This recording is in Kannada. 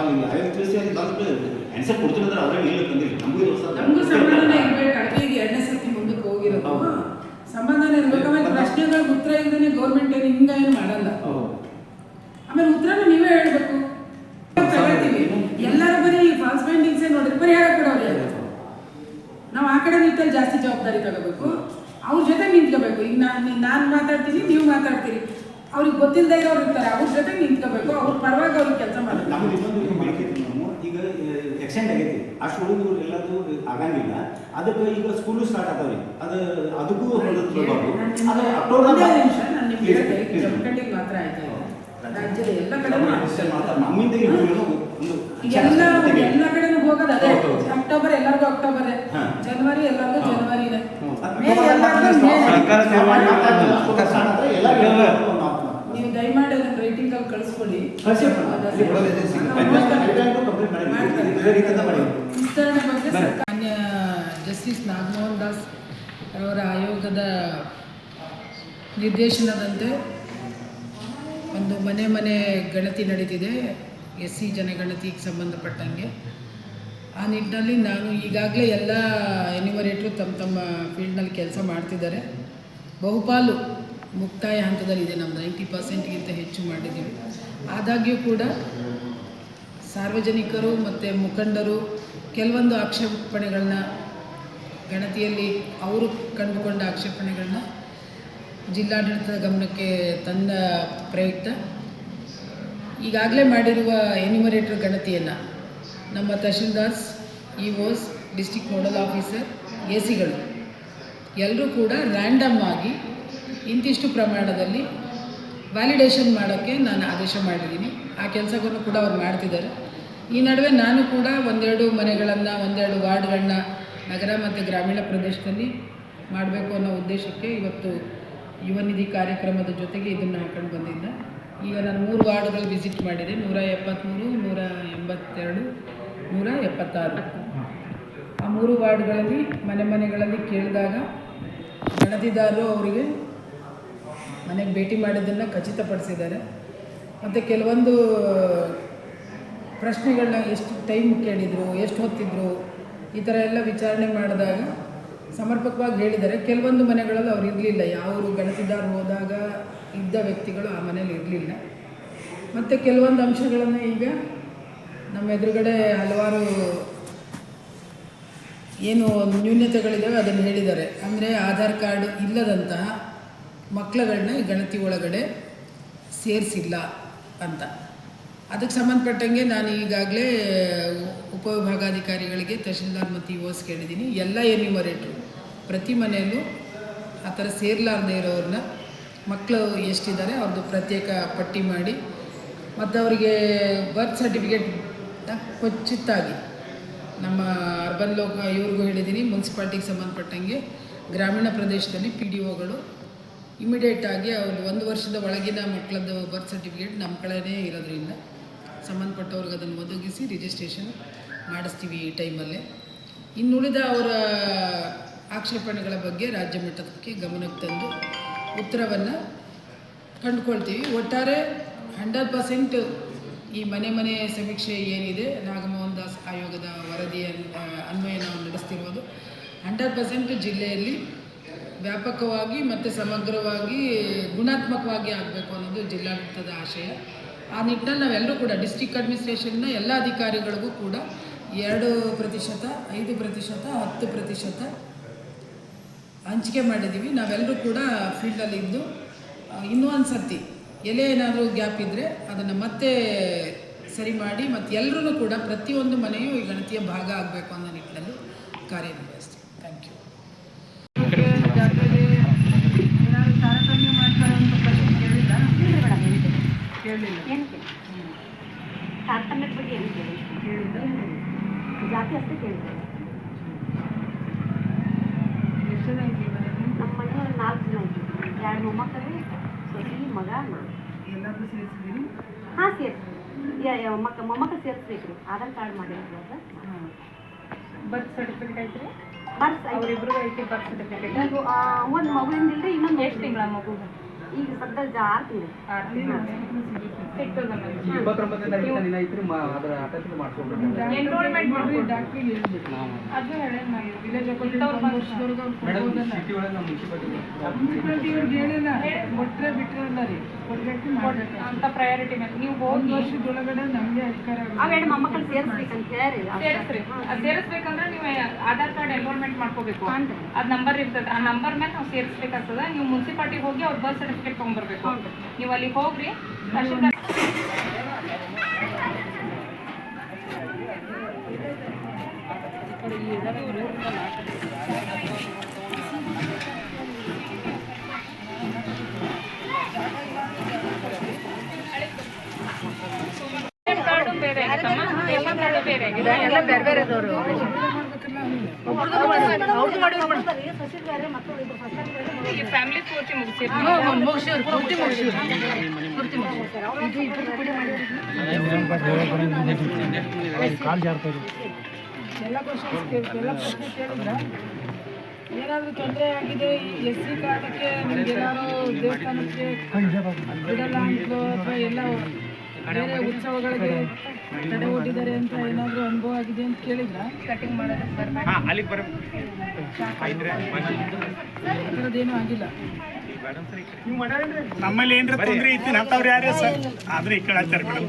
ಅಲ್ಲಿ ಐವತ್ತು ತಿಳಿಸಿ ಆನ್ಸರ್ ಕೊಡ್ತೀನಿ ಅಂದ್ರೆ ಅದ್ರಾಗ ಇಲ್ಲ ತಂದಿಲ್ಲ ನಮಗೂ ಇದು ಹೊಸ ನಮಗೂ ಸಮಾಧಾನ ಇರ್ಬೇಕು ಅಡುಗೆಗೆ ಎರಡನೇ ಸರ್ತಿ ಮುಂದಕ್ಕೆ ಹೋಗಿರೋದು. ಹೌದು. ಸಮಾಧಾನ ಇರ್ಬೇಕು ಆಮೇಲೆ ಪ್ರಶ್ನೆಗಳಿಗೆ ಉತ್ತರ ಇಲ್ಲದೇ ಗೌರ್ಮೆಂಟ್ ಏನು ಹಿಂಗ ಏನು ಮಾಡಲ್ಲ ಆಮೇಲೆ ಉತ್ತರನ ನೀವೇ ಹೇಳ್ಬೇಕು. ತಗೊಳ್ತೀವಿ. ಎಲ್ಲರೂ ಬರೀ ಫಾಲ್ಸ್ ಬೈಂಡಿಂಗ್ಸೇ ನೋಡಿದ್ರೆ ಪರಿಹಾರ ಕೊಡೋರು? ನಾವು ಆ ಕಡೆ ನಿಂತಲ್ಲಿ ಜಾಸ್ತಿ ಜವಾಬ್ದಾರಿ ತಗೋಬೇಕು. ಅವ್ರ ಜೊತೆ ನಿಂತ್ಕೋಬೇಕು. ಈಗ ನಾನು ನಾನು ಮಾತಾಡ್ತೀನಿ ನೀವು ಮಾತಾಡ್ತೀರಿ. ಅವ್ರಿಗೆ ಗೊತ್ತಿಲ್ಲದೆ ಇರೋರು ಇರ್ತಾರೆ ಅವ್ರ ಜೊತೆ ನಿಂತ್ಕೋಬೇಕು ಅವ್ರ ಪರವಾಗಿ ಅವ್ರಿಗೆ ಕೆಲಸ ಮಾಡಬೇಕು. ನಮ್ದು ಇನ್ನೊಂದು ನಾವು. ಈಗ ಎಕ್ಸ್ಟೆಂಡ್ ಆಗೈತಿ. ಅಷ್ಟು ಹುಡುಗರು ಎಲ್ಲದೂ ಆಗಂಗಿಲ್ಲ. ಅದಕ್ಕೆ ಈಗ ಸ್ಕೂಲು ಸ್ಟಾರ್ಟ್ ಆದವ್ರಿ ಅದು ಅದಕ್ಕೂ ಅದು ಅಕ್ಟೋಬರ್ ನಿಮಿಷ ನಾನು ನಿಮ್ಗೆ ಜಮಖಂಡಿಗೆ ಮಾತ್ರ ಆಯ್ತು? ರಾಜ್ಯದ ಎಲ್ಲ ನಮ್ಮಿಂದ ಎಲ್ಲ ಎಲ್ಲ ಕಡೆನೂ ಹೋಗೋದು ಅದೇ. ಅಕ್ಟೋಬರ್ ಎಲ್ಲರಿಗೂ ಅಕ್ಟೋಬರ್. ಜನವರಿ ಎಲ್ಲರಿಗೂ. ಜನವರಿನೇ. ಸರ್ಕಾರ ತೀರ್ಮಾನ ಮಾಡ್ತದೆ. ಅಕ್ಟೋಬರ್ ಸ್ಟಾರ್ಟ್ ಆದ್ರೆ ಎಲ್ಲ ನೀವು ದಯಮಾಡಿ ಅದನ್ನ ರೈಟಿಂಗ್ ಅಲ್ಲಿ ಕಳಿಸ್ಕೊಡಿ ಕಳ್ಸಿ ಅಪ್ಪ. ಅದು ಇಲ್ಲಿ ಕೊಡೋದು ಇದೆ ಸಿಗುತ್ತೆ. ನಾವು ಐದಾರು ಕಂಪ್ಲೀಟ್ ಮಾಡಿ. ಮಾಡ್ತಾರೆ. ಬೇರೆ ರೀತಿಯಿಂದ ಮಾಡಿ. ವಿಸ್ತರಣೆ ಬಗ್ಗೆ ಮಾನ್ಯ ಜಸ್ಟಿಸ್ ನಾಗಮೋಹನ್ ದಾಸ್ ಅವರ ಆಯೋಗದ ನಿರ್ದೇಶನದಂತೆ ಒಂದು ಮನೆ ಮನೆ ಗಣತಿ ನಡೀತಿದೆ. ಎಸ್ ಸಿ ಜನಗಣತಿಗೆ ಸಂಬಂಧಪಟ್ಟಂಗೆ. ಆ ನಿಟ್ಟಿನಲ್ಲಿ ನಾನು ಈಗಾಗಲೇ ಎಲ್ಲ ಎನಿಮರೇಟ್ರು ತಮ್ಮ ತಮ್ಮ ಫೀಲ್ಡ್ನಲ್ಲಿ ಕೆಲಸ ಮಾಡ್ತಿದ್ದಾರೆ. ಬಹುಪಾಲು ಮುಕ್ತಾಯ ಹಂತದಲ್ಲಿದೆ. ನಮ್ಮದು ನೈಂಟಿ ಪರ್ಸೆಂಟ್ಗಿಂತ ಹೆಚ್ಚು ಮಾಡಿದ್ದೀವಿ. ಆದಾಗ್ಯೂ ಕೂಡ ಸಾರ್ವಜನಿಕರು ಮತ್ತು ಮುಖಂಡರು ಕೆಲವೊಂದು ಆಕ್ಷೇಪಣೆಗಳನ್ನ ಗಣತಿಯಲ್ಲಿ ಅವರು ಕಂಡುಕೊಂಡ ಆಕ್ಷೇಪಣೆಗಳನ್ನ ಜಿಲ್ಲಾಡಳಿತದ ಗಮನಕ್ಕೆ ತಂದ ಪ್ರಯುಕ್ತ. ಈಗಾಗಲೇ ಮಾಡಿರುವ ಎನ್ಯುಮರೇಟರ್ ಗಣತಿಯನ್ನು ನಮ್ಮ tahsildars, E Os district nodal officer A ಸಿಗಳು ಎಲ್ಲರೂ ಕೂಡ ರ್ಯಾಂಡಮ್ ಆಗಿ ಇಂತಿಷ್ಟು ಪ್ರಮಾಣದಲ್ಲಿ ವ್ಯಾಲಿಡೇಷನ್ ಮಾಡೋಕ್ಕೆ ನಾನು ಆದೇಶ ಮಾಡಿದ್ದೀನಿ. ಆ ಕೆಲಸಗಳನ್ನು ಕೂಡ ಅವ್ರು ಮಾಡ್ತಿದ್ದಾರೆ. ಈ ನಡುವೆ ನಾನು ಕೂಡ ಒಂದೆರಡು ಮನೆಗಳನ್ನು, ಒಂದೆರಡು ವಾರ್ಡ್ಗಳನ್ನ ನಗರ ಮತ್ತು ಗ್ರಾಮೀಣ ಪ್ರದೇಶದಲ್ಲಿ ಮಾಡಬೇಕು ಅನ್ನೋ ಉದ್ದೇಶಕ್ಕೆ ಇವತ್ತು ಯುವ ನಿಧಿ ಕಾರ್ಯಕ್ರಮದ ಜೊತೆಗೆ ಇದನ್ನು ಹಾಕೊಂಡು ಬಂದಿದ್ದೆ. ಈಗ ನಾನು ಮೂರು ವಾರ್ಡ್ಗಳು ವಿಸಿಟ್ ಮಾಡಿದೆ. ನೂರ ಎಪ್ಪತ್ತ್ಮೂರು ನೂರ ಎಂಬತ್ತೆರಡು, ನೂರ ಎಪ್ಪತ್ತಾರು. ಆ ಮೂರು ವಾರ್ಡ್ಗಳಲ್ಲಿ ಮನೆ ಮನೆಗಳಲ್ಲಿ ಕೇಳಿದಾಗ, ನಡೆದಿದ್ದಾರೋ ಅವರಿಗೆ ಮನೆಗೆ ಭೇಟಿ ಮಾಡಿದ್ದನ್ನು ಖಚಿತಪಡಿಸಿದ್ದಾರೆ. ಮತ್ತು ಕೆಲವೊಂದು ಪ್ರಶ್ನೆಗಳನ್ನ ಎಷ್ಟು ಟೈಮ್ ಕೇಳಿದರು, ಎಷ್ಟು ಹೊತ್ತಿದ್ರು, ಈ ಥರ ಎಲ್ಲ ವಿಚಾರಣೆ ಮಾಡಿದಾಗ ಸಮರ್ಪಕವಾಗಿ ಹೇಳಿದ್ದಾರೆ. ಕೆಲವೊಂದು ಮನೆಗಳಲ್ಲಿ ಅವ್ರು ಇರಲಿಲ್ಲ. ಯಾವರು ಗಣತಿದಾರರು ಹೋದಾಗ ಇದ್ದ ವ್ಯಕ್ತಿಗಳು ಆ ಮನೇಲಿ ಇರಲಿಲ್ಲ. ಮತ್ತು ಕೆಲವೊಂದು ಅಂಶಗಳನ್ನು ಈಗ ನಮ್ಮ ಎದುರುಗಡೆ ಹಲವಾರು ಏನು ನ್ಯೂನ್ಯತೆಗಳಿದ್ದಾವೆ ಅದನ್ನು ಹೇಳಿದ್ದಾರೆ. ಅಂದರೆ ಆಧಾರ್ ಕಾರ್ಡ್ ಇಲ್ಲದಂತಹ ಮಕ್ಕಳುಗಳನ್ನ ಈ ಗಣತಿ ಒಳಗಡೆ ಸೇರಿಸಿಲ್ಲ ಅಂತ. ಅದಕ್ಕೆ ಸಂಬಂಧಪಟ್ಟಂಗೆ ನಾನು ಈಗಾಗಲೇ ಉಪವಿಭಾಗಾಧಿಕಾರಿಗಳಿಗೆ, ತಹಶೀಲ್ದಾರ್ ಮತ್ತು ಓಸ್ ಕೇಳಿದ್ದೀನಿ, ಎಲ್ಲ ಎನ್ಯುಮರೇಟ್ರು ಪ್ರತಿ ಮನೆಯಲ್ಲೂ ಆ ಥರ ಸೇರ್ಲಾರ್ದೆ ಇರೋರನ್ನ ಮಕ್ಕಳು ಎಷ್ಟಿದ್ದಾರೆ ಅವ್ರದ್ದು ಪ್ರತ್ಯೇಕ ಪಟ್ಟಿ ಮಾಡಿ, ಮತ್ತು ಅವರಿಗೆ ಬರ್ತ್ ಸರ್ಟಿಫಿಕೇಟ್ ಕೊಚ್ಚಿತ್ತಾಗಿ. ನಮ್ಮ ಅರ್ಬನ್ ಲೋಕ, ಇವ್ರಿಗೂ ಹೇಳಿದ್ದೀನಿ, ಮುನ್ಸಿಪಾಲ್ಟಿಗೆ ಸಂಬಂಧಪಟ್ಟಂಗೆ ಗ್ರಾಮೀಣ ಪ್ರದೇಶದಲ್ಲಿ ಪಿ ಡಿ ಒಗಳು ಇಮಿಡಿಯೇಟಾಗಿ ಅವ್ರದ್ದು ಒಂದು ವರ್ಷದ ಒಳಗಿನ ಮಕ್ಕಳದ್ದು ಬರ್ತ್ ಸರ್ಟಿಫಿಕೇಟ್ ನಮ್ಮ ಕಡೆನೇ ಇರೋದ್ರಿಂದ ಸಂಬಂಧಪಟ್ಟವ್ರಿಗೆ ಅದನ್ನು ಒದಗಿಸಿ ರಿಜಿಸ್ಟ್ರೇಷನ್ ಮಾಡಿಸ್ತೀವಿ ಈ ಟೈಮಲ್ಲೇ ಇನ್ನುಳಿದ ಅವರ ಆಕ್ಷೇಪಣೆಗಳ ಬಗ್ಗೆ ರಾಜ್ಯ ಮಟ್ಟಕ್ಕೆ ಗಮನಕ್ಕೆ ತಂದು ಉತ್ತರವನ್ನು ಕಂಡುಕೊಳ್ತೀವಿ. ಒಟ್ಟಾರೆ ಹಂಡ್ರೆಡ್ ಪರ್ಸೆಂಟ್ ಈ ಮನೆ ಮನೆ ಸಮೀಕ್ಷೆ ಏನಿದೆ ನಾಗಮೋಹನ್ ದಾಸ್ ಆಯೋಗದ ವರದಿಯ ಅನ್ವಯ ನಾವು ನಡೆಸ್ತಿರ್ಬೋದು. ಹಂಡ್ರೆಡ್ ಪರ್ಸೆಂಟ್ ಜಿಲ್ಲೆಯಲ್ಲಿ ವ್ಯಾಪಕವಾಗಿ ಮತ್ತು ಸಮಗ್ರವಾಗಿ ಗುಣಾತ್ಮಕವಾಗಿ ಆಗಬೇಕು ಅನ್ನೋದು ಜಿಲ್ಲಾಡಳಿತದ ಆಶಯ. ಆ ನಿಟ್ಟಿನಲ್ಲಿ ನಾವೆಲ್ಲರೂ ಕೂಡ ಡಿಸ್ಟಿಕ್ ಅಡ್ಮಿನಿಸ್ಟ್ರೇಷನ್ನ ಎಲ್ಲ ಅಧಿಕಾರಿಗಳಿಗೂ ಕೂಡ ಎರಡು ಪ್ರತಿಶತ ಐದು ಪ್ರತಿಶತ ಹತ್ತು ಪ್ರತಿಶತ ಹಂಚಿಕೆ ಮಾಡಿದ್ದೀವಿ. ನಾವೆಲ್ಲರೂ ಕೂಡ ಫೀಲ್ಡಲ್ಲಿ ಇದ್ದು ಆ, ಇನ್ನೂ ಒಂದು ಸರ್ತಿ ಎಲೆ ಏನಾದರೂ ಗ್ಯಾಪ್ ಇದ್ದರೆ ಅದನ್ನು ಮತ್ತೆ ಸರಿ ಮಾಡಿ ಮತ್ತು ಎಲ್ಲರೂ ಕೂಡ ಪ್ರತಿಯೊಂದು ಮನೆಯೂ ಈ ಗಣತಿಯ ಭಾಗ ಆಗಬೇಕು ಅನ್ನೋ ನಿಟ್ಟಿನಲ್ಲಿ ಕಾರ್ಯನಿರ್ವಹಿಸ್ತೀವಿ ಕೇಳಲಿಲ್ಲ. ತಾರತಮ್ಯದ ಬಗ್ಗೆ ಏನು ಕೇಳಿ? ಜಾತಿ ಅಷ್ಟೇ ಕೇಳಿದ್ದಾರೆ ಎಷ್ಟು ಜನ ಇದ್ದೀವಿ ಮನೆಯಲ್ಲಿ? ನಮ್ಮ ಮನೆಯವ್ರು ನಾಲ್ಕು ಜನ ಇದ್ದೀವಿ ಎರಡು ಮೊಮ್ಮಕ್ಕಳು ಸೊಸಿ ಮಗ ನಾನು. ಎಲ್ಲರೂ ಸೇರಿಸಿದ್ದೀರಿ? ಹಾಂ ಸೇರಿಸಿ ಮಕ್ಕ ಮೊಮ್ಮಕ್ಕ ಸೇರಿಸ್ಬೇಕು. ಆಧಾರ್ ಕಾರ್ಡ್ ಮಾಡಿರೋದು ಬರ್ತ್ ಸರ್ಟಿಫಿಕೇಟ್ ಐತ್ರಿ? ಬರ್ತ್ ಅವ್ರಿಬ್ರಿಗೂ ಐತಿ ಬರ್ತ್ ಸರ್ಟಿಫಿಕೇಟ್. ಒಂದು ಮಗುವಿಂದ ಇಲ್ಲದೆ ಇನ್ನೊಂದು ಎಷ್ಟು ತಿಂಗಳ ಮಗು ಈಗ ಸದ್ಯ ಮೇಡಮ್ ಮುನ್ಸಿಪಾಲಿಟಿ ಮುನ್ಸಿಪಾಲ್ಟಿ ರೀ. ಅಂತ ಪ್ರಯಾರಿಟಿ ನೀವು ಹೋಗಿ ವರ್ಷದೊಳಗಡೆ ನಮಗೆ ಅಧಿಕಾರ. ಅವೆರಡು ಮೊಮ್ಮಕ್ಕಳು ಸೇರಿಸ್ಬೇಕಂತ ಹೇಳಿ ಸೇರಿಸ್ರಿ. ಅದು ಸೇರಿಸ್ಬೇಕಂದ್ರೆ ನೀವು ಆಧಾರ್ ಕಾರ್ಡ್ ಎನ್ರೋಲ್ಮೆಂಟ್ ಮಾಡ್ಕೋಬೇಕು. ಅದ್ ನಂಬರ್ ಇರ್ತದೆ. ಆ ನಂಬರ್ ಮೇಲೆ ನಾವು ಸೇರಿಸ್ಬೇಕಾಗ್ತದೆ. ನೀವು ಮುನ್ಸಿಪಾಲ್ಟಿಗೆ ಹೋಗಿ ಅವ್ರ ಬರ್ತ್ ಸರ್ಟಿಫಿಕೇಟ್ ತೊಗೊಂಡ್ಬರ್ಬೇಕು ನೀವು ಅಲ್ಲಿ ಹೋಗ್ರಿ. ಬೇರೆ ಬೇರೆ ಬೇರೆ ಬೇರೆ ಆಗುತ್ತಮ್ಮ ರೇಷನ್ ಕಾರ್ಡು ಫ್ಯಾಮಿಲಿ ಪೂರ್ತಿ ಮುಗಿಸಿರ್ತೀವಿ ಎಲ್ಲ ಕ್ವಶನ್ಸ್ ಎಲ್ಲ ಪ್ರಶ್ನೆ ಕೇಳಿದ್ರ ಏನಾದರೂ ತೊಂದರೆ ಆಗಿದೆ ಈ ಎಸ್ ಸಿ ಕಾರ್ಡಕ್ಕೆ ನಿಮ್ಗೆ ಏನಾದ್ರು ದೇವಸ್ಥಾನಕ್ಕೆ ಬಿಡಲ್ಲ ಅಂತಲೋ ಅಥವಾ ಎಲ್ಲ ಬೇರೆ ಉತ್ಸವಗಳಿಗೆ ತಡೆ ಒಡ್ಡಿದ್ದಾರೆ ಅಂತ ಏನಾದರೂ ಅನುಭವ ಆಗಿದೆ ಅಂತ ಕೇಳಿದ್ರ ಕಟಿಂಗ್ ಮಾಡೋದಕ್ಕೆ ಬರಬೇಕು. ಆ ಥರದ್ದೇನೂ ಆಗಿಲ್ಲ. ನಮ್ಮಲ್ಲಿ ಏನ್ರ ತೊಂದ್ರೆ ಇತ್ತು ಅಂತವ್ರು ಯಾರೇ ಸರ್ ಆದ್ರೆ ಈ ಕಡೆ ಹಚ್ಚಾರ ಮೇಡಮ್